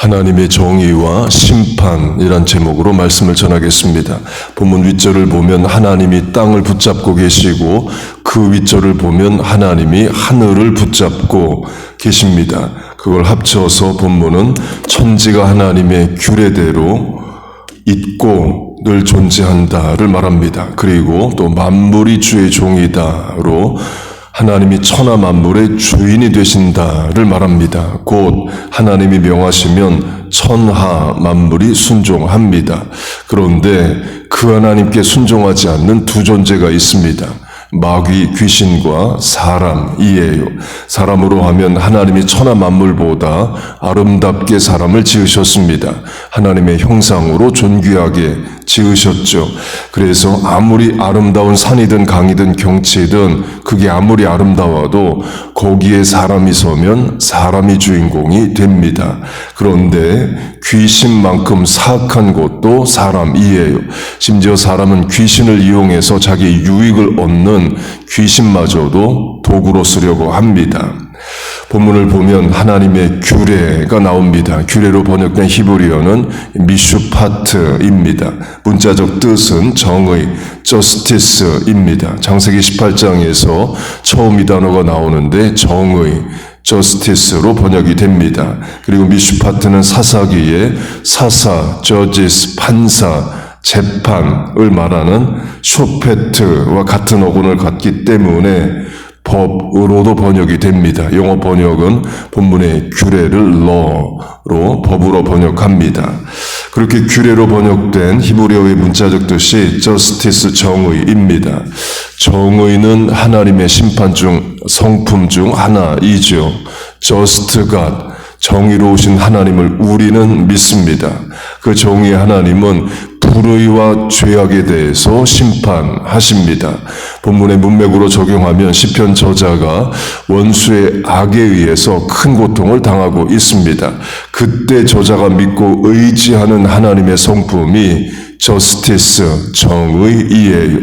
하나님의 정의와 심판이란 제목으로 말씀을 전하겠습니다. 본문 윗절을 보면 하나님이 땅을 붙잡고 계시고 그 윗절을 보면 하나님이 하늘을 붙잡고 계십니다. 그걸 합쳐서 본문은 천지가 하나님의 규례대로 있고 늘 존재한다를 말합니다. 그리고 또 만물이 주의 종이다로 하나님이 천하 만물의 주인이 되신다를 말합니다. 곧 하나님이 명하시면 천하 만물이 순종합니다. 그런데 그 하나님께 순종하지 않는 두 존재가 있습니다. 마귀 귀신과 사람이에요. 사람으로 하면 하나님이 천하 만물보다 아름답게 사람을 지으셨습니다. 하나님의 형상으로 존귀하게 지으셨죠. 그래서 아무리 아름다운 산이든 강이든 경치든 그게 아무리 아름다워도 거기에 사람이 서면 사람이 주인공이 됩니다. 그런데 귀신만큼 사악한 곳도 사람이에요. 심지어 사람은 귀신을 이용해서 자기 유익을 얻는 귀신마저도 도구로 쓰려고 합니다. 본문을 보면 하나님의 규례가 나옵니다. 규례로 번역된 히브리어는 미슈파트입니다. 문자적 뜻은 정의, justice입니다. 장세기 18장에서 처음 이 단어가 나오는데 정의, justice로 번역이 됩니다. 그리고 미슈파트는 사사기에 사사, judges, 판사, 재판을 말하는 쇼페트와 같은 어근을 갖기 때문에 법으로도 번역이 됩니다. 영어 번역은 본문의 규례를 law로 법으로 번역합니다. 그렇게 규례로 번역된 히브리어의 문자적 뜻이 justice 정의입니다. 정의는 하나님의 심판 중 성품 중 하나이죠. just God 정의로우신 하나님을 우리는 믿습니다. 그 정의 하나님은 불의와 죄악에 대해서 심판하십니다. 본문의 문맥으로 적용하면 시편 저자가 원수의 악에 의해서 큰 고통을 당하고 있습니다. 그때 저자가 믿고 의지하는 하나님의 성품이 저스티스 정의 이에요.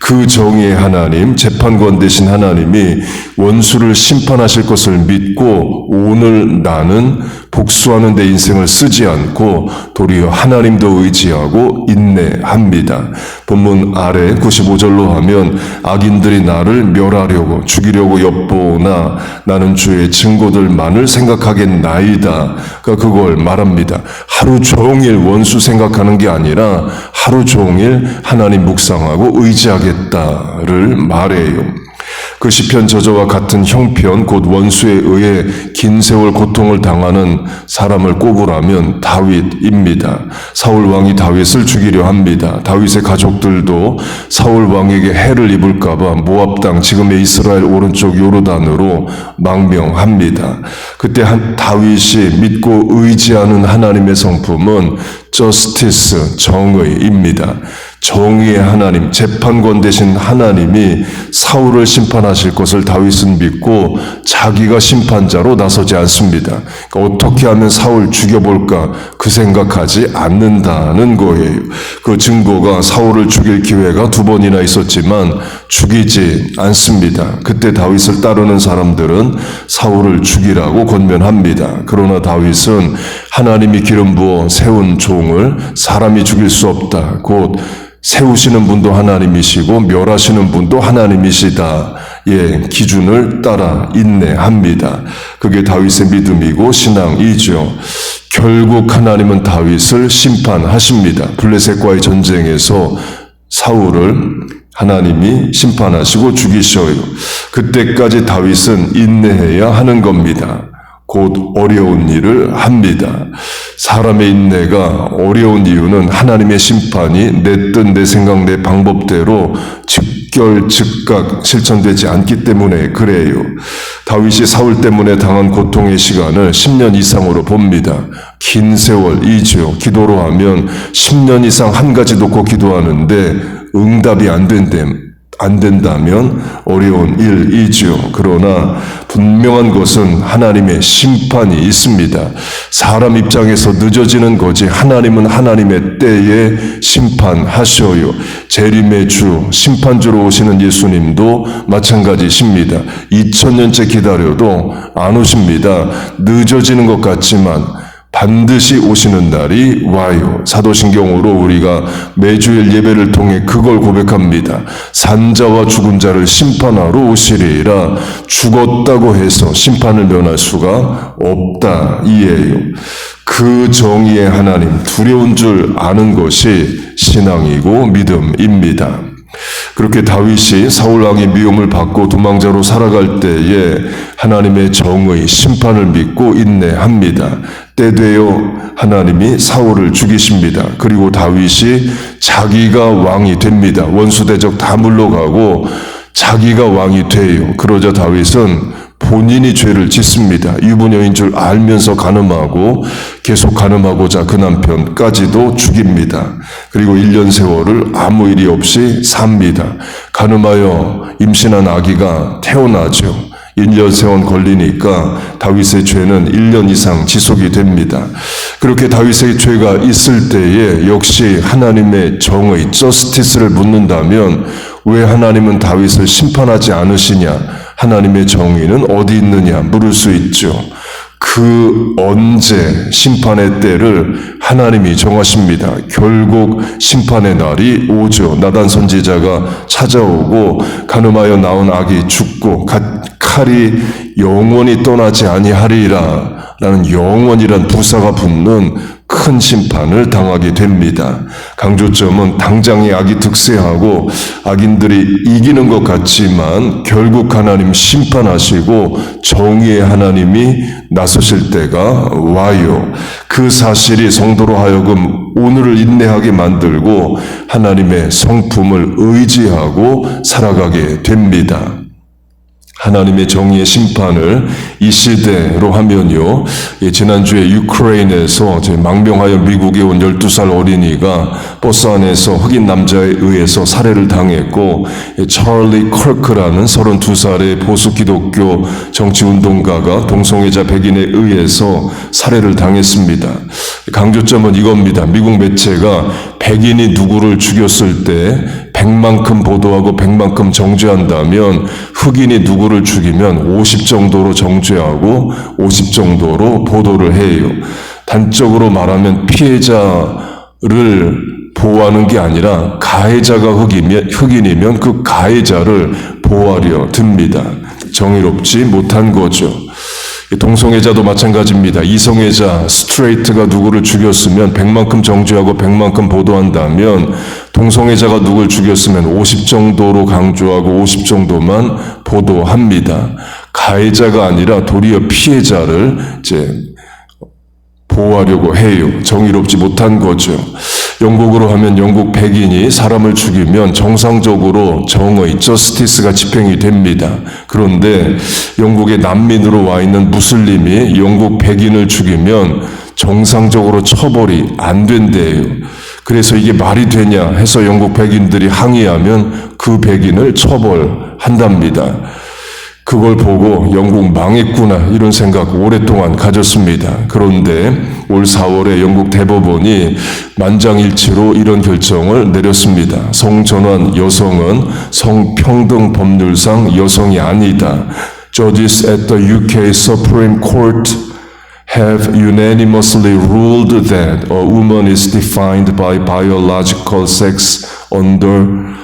그 정의의 하나님, 재판관 되신 하나님이 원수를 심판하실 것을 믿고 오늘 나는 복수하는 내 인생을 쓰지 않고 도리어 하나님도 의지하고 인내합니다. 본문 아래 95절로 하면 악인들이 나를 멸하려고 죽이려고 엿보나 나는 주의 증거들만을 생각하겠나이다. 그러니까 그걸 말합니다. 하루 종일 원수 생각하는 게 아니라 하루 종일 하나님 묵상하고 의지하겠다를 말해요. 그 시편 저저와 같은 형편 곧 원수에 의해 긴 세월 고통을 당하는 사람을 꼽으라면 다윗입니다. 사울 왕이 다윗을 죽이려 합니다. 다윗의 가족들도 사울 왕에게 해를 입을까 봐 모압 땅 지금의 이스라엘 오른쪽 요르단으로 망명합니다. 그때 한 다윗이 믿고 의지하는 하나님의 성품은 저스티스 정의입니다. 정의의 하나님, 재판관 되신 하나님이 사울을 심판하실 것을 다윗은 믿고 자기가 심판자로 나서지 않습니다. 그러니까 어떻게 하면 사울 죽여볼까 그 생각하지 않는다는 거예요. 그 증거가 사울을 죽일 기회가 두 번이나 있었지만 죽이지 않습니다. 그때 다윗을 따르는 사람들은 사울을 죽이라고 권면합니다. 그러나 다윗은 하나님이 기름 부어 세운 종을 사람이 죽일 수 없다. 곧 세우시는 분도 하나님이시고 멸하시는 분도 하나님이시다. 예, 기준을 따라 인내합니다. 그게 다윗의 믿음이고 신앙이죠. 결국 하나님은 다윗을 심판하십니다. 블레셋과의 전쟁에서 사울을 하나님이 심판하시고 죽이셔요. 그때까지 다윗은 인내해야 하는 겁니다. 곧 어려운 일을 합니다. 사람의 인내가 어려운 이유는 하나님의 심판이 내 뜻, 내 생각, 내 방법대로 즉결, 즉각 실천되지 않기 때문에 그래요. 다윗이 사울 때문에 당한 고통의 시간을 10년 이상으로 봅니다. 긴 세월이죠. 기도로 하면 10년 이상 한 가지 놓고 기도하는데 응답이 안 된댐. 안 된다면 어려운 일이지요. 그러나 분명한 것은 하나님의 심판이 있습니다. 사람 입장에서 늦어지는 거지 하나님은 하나님의 때에 심판하셔요. 재림의 주, 심판주로 오시는 예수님도 마찬가지십니다. 2000년째 기다려도 안 오십니다. 늦어지는 것 같지만 반드시 오시는 날이 와요. 사도신경으로 우리가 매주일 예배를 통해 그걸 고백합니다. 산자와 죽은 자를 심판하러 오시리라 죽었다고 해서 심판을 면할 수가 없다 이에요. 그 정의의 하나님 두려운 줄 아는 것이 신앙이고 믿음입니다. 그렇게 다윗이 사울 왕의 미움을 받고 도망자로 살아갈 때에 하나님의 정의 심판을 믿고 인내합니다. 때 되어 하나님이 사울을 죽이십니다. 그리고 다윗이 자기가 왕이 됩니다. 원수 대적 다 물러가고 자기가 왕이 돼요. 그러자 다윗은 본인이 죄를 짓습니다. 유부녀인 줄 알면서 가늠하고 계속 가늠하고자 그 남편까지도 죽입니다. 그리고 1년 세월을 아무 일이 없이 삽니다. 가늠하여 임신한 아기가 태어나죠. 1년 세월 걸리니까 다윗의 죄는 1년 이상 지속이 됩니다. 그렇게 다윗의 죄가 있을 때에 역시 하나님의 정의, 저스티스를 묻는다면 왜 하나님은 다윗을 심판하지 않으시냐? 하나님의 정의는 어디 있느냐 물을 수 있죠. 그 언제 심판의 때를 하나님이 정하십니다. 결국 심판의 날이 오죠. 나단 선지자가 찾아오고 가늠하여 나온 악이 죽고 칼이 영원히 떠나지 아니하리라 라는 영원이란 부사가 붙는 큰 심판을 당하게 됩니다. 강조점은 당장의 악이 득세하고 악인들이 이기는 것 같지만 결국 하나님 심판하시고 정의의 하나님이 나서실 때가 와요. 그 사실이 성도로 하여금 오늘을 인내하게 만들고 하나님의 성품을 의지하고 살아가게 됩니다. 하나님의 정의의 심판을 이 시대로 하면요. 예, 지난주에 유크레인에서 망명하여 미국에 온 12살 어린이가 버스 안에서 흑인 남자에 의해서 살해를 당했고 예, 찰리 컬크라는 32살의 보수 기독교 정치운동가가 동성애자 백인에 의해서 살해를 당했습니다. 강조점은 이겁니다. 미국 매체가 백인이 누구를 죽였을 때 백만큼 보도하고 백만큼 정죄한다면 흑인이 누구를 죽이면 50 정도로 정죄하고 50 정도로 보도를 해요. 단적으로 말하면 피해자를 보호하는 게 아니라 가해자가 흑이면, 흑인이면 그 가해자를 보호하려 듭니다. 정의롭지 못한 거죠. 동성애자도 마찬가지입니다. 이성애자, 스트레이트가 누구를 죽였으면 100만큼 정죄하고 100만큼 보도한다면 동성애자가 누굴 죽였으면 50 정도로 강조하고 50 정도만 보도합니다. 가해자가 아니라 도리어 피해자를 이제 보호하려고 해요. 정의롭지 못한 거죠. 영국으로 하면 영국 백인이 사람을 죽이면 정상적으로 정의, 저스티스가 집행이 됩니다. 그런데 영국의 난민으로 와 있는 무슬림이 영국 백인을 죽이면 정상적으로 처벌이 안 된대요. 그래서 이게 말이 되냐 해서 영국 백인들이 항의하면 그 백인을 처벌한답니다. 그걸 보고 영국 망했구나 이런 생각 오랫동안 가졌습니다. 그런데 올 4월에 영국 대법원이 만장일치로 이런 결정을 내렸습니다. 성전환 여성은 성평등 법률상 여성이 아니다. Judges at the UK Supreme Court have unanimously ruled that a woman is defined by biological sex under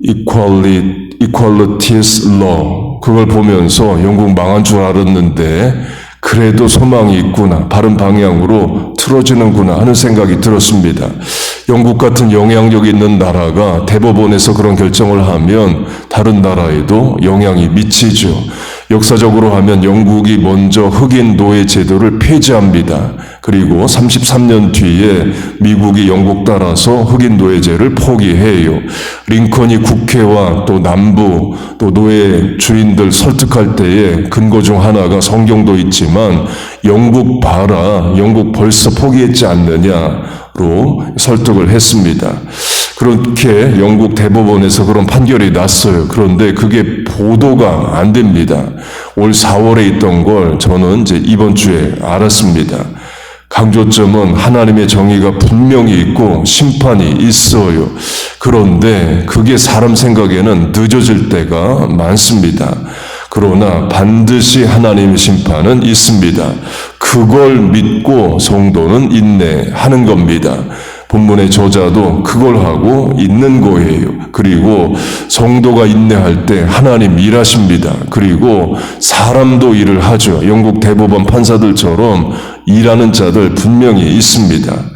equality, equalities law. 그걸 보면서 영국 망한 줄 알았는데 그래도 소망이 있구나. 바른 방향으로 틀어지는구나 하는 생각이 들었습니다. 영국 같은 영향력 있는 나라가 대법원에서 그런 결정을 하면 다른 나라에도 영향이 미치죠. 역사적으로 하면 영국이 먼저 흑인 노예 제도를 폐지합니다. 그리고 33년 뒤에 미국이 영국 따라서 흑인 노예제를 포기해요. 링컨이 국회와 또 남부 또 노예 주인들 설득할 때에 근거 중 하나가 성경도 있지만 영국 봐라. 영국 벌써 포기했지 않느냐로 설득을 했습니다. 그렇게 영국 대법원에서 그런 판결이 났어요. 그런데 그게 보도가 안 됩니다. 올 4월에 있던 걸 저는 이제 이번 주에 알았습니다. 강조점은 하나님의 정의가 분명히 있고 심판이 있어요. 그런데 그게 사람 생각에는 늦어질 때가 많습니다. 그러나 반드시 하나님의 심판은 있습니다. 그걸 믿고 성도는 인내하는 겁니다. 본문의 저자도 그걸 하고 있는 거예요. 그리고 성도가 인내할 때 하나님 일하십니다. 그리고 사람도 일을 하죠. 영국 대법원 판사들처럼 일하는 자들 분명히 있습니다.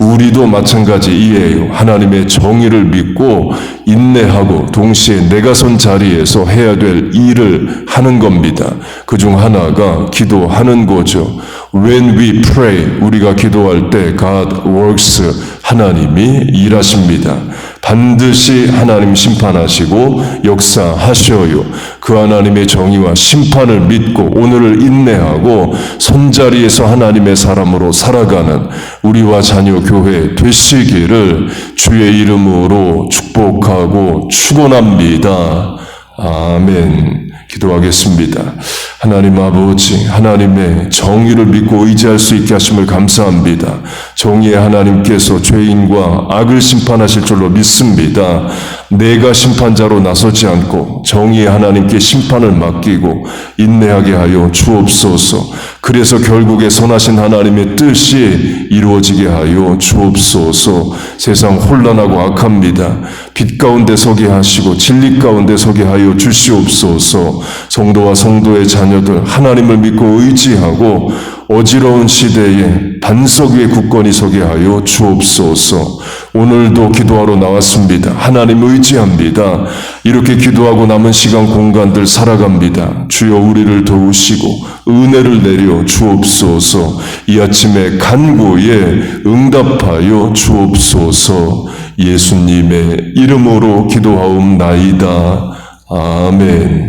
우리도 마찬가지 이에요. 하나님의 정의를 믿고 인내하고 동시에 내가 선 자리에서 해야 될 일을 하는 겁니다. 그 중 하나가 기도하는 거죠. When we pray, 우리가 기도할 때 God works, 하나님이 일하십니다. 반드시 하나님 심판하시고 역사하셔요. 그 하나님의 정의와 심판을 믿고 오늘을 인내하고 손자리에서 하나님의 사람으로 살아가는 우리와 자녀 교회 되시기를 주의 이름으로 축복하고 축원합니다. 아멘. 기도하겠습니다. 하나님 아버지, 하나님의 정의를 믿고 의지할 수 있게 하심을 감사합니다. 정의의 하나님께서 죄인과 악을 심판하실 줄로 믿습니다. 내가 심판자로 나서지 않고 정의의 하나님께 심판을 맡기고 인내하게 하여 주옵소서. 그래서 결국에 선하신 하나님의 뜻이 이루어지게 하여 주옵소서. 세상 혼란하고 악합니다. 빛 가운데 서게 하시고 진리 가운데 서게 하여 주시옵소서. 성도와 성도의 자녀들 하나님을 믿고 의지하고 어지러운 시대에 반석 위에 굳건히 서게 하여 주옵소서. 오늘도 기도하러 나왔습니다. 하나님 의지합니다. 이렇게 기도하고 남은 시간 공간들 살아갑니다. 주여 우리를 도우시고 은혜를 내려 주옵소서. 이 아침에 간구에 응답하여 주옵소서. 예수님의 이름으로 기도하옵나이다. 아멘.